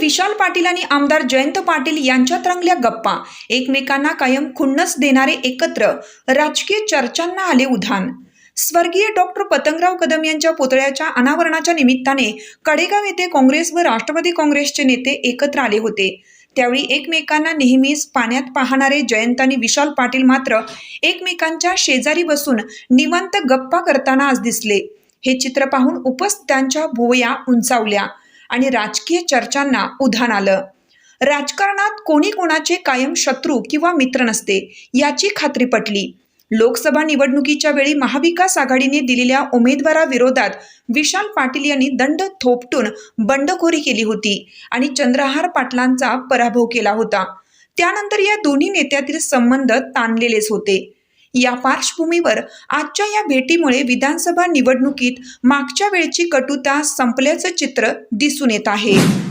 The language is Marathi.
विशाल पाटील आणि आमदार जयंत पाटील यांच्यात रंगल्या गप्पा. एकमेकांना कायम खुन्नस देणारे एकत्र राजकीय चर्चांना आले उधाण. स्वर्गीय डॉक्टर पतंगराव कदम यांच्या पुतळ्याच्या अनावरणाच्या निमित्ताने कडेगाव येथे काँग्रेस व राष्ट्रवादी काँग्रेसचे नेते एकत्र आले होते. त्यावेळी एकमेकांना नेहमीच पाण्यात पाहणारे जयंत आणि विशाल पाटील मात्र एकमेकांच्या शेजारी बसून निवांत गप्पा करताना आज दिसले. हे चित्र पाहून उपस्थितांच्या भुवया उंचावल्या. आणि राजकीय चर्चांना उधाण आलं. राजकारणात कोणी कोणाचे कायम शत्रू किंवा मित्र नसते याची खात्री पटली. लोकसभा निवडणुकीच्या वेळी महाविकास आघाडीने दिलेल्या उमेदवाराविरोधात विशाल पाटील यांनी दंड थोपटून बंडखोरी केली होती आणि चंद्रहार पाटलांचा पराभव केला होता. त्यानंतर या दोन्ही नेत्यातील संबंध ताणलेलेच होते. या पार्श्वभूमीवर आजच्या या भेटीमुळे विधानसभा निवडणुकीत मागच्या वेळची कटुता संपल्याचं चित्र दिसून येत आहे.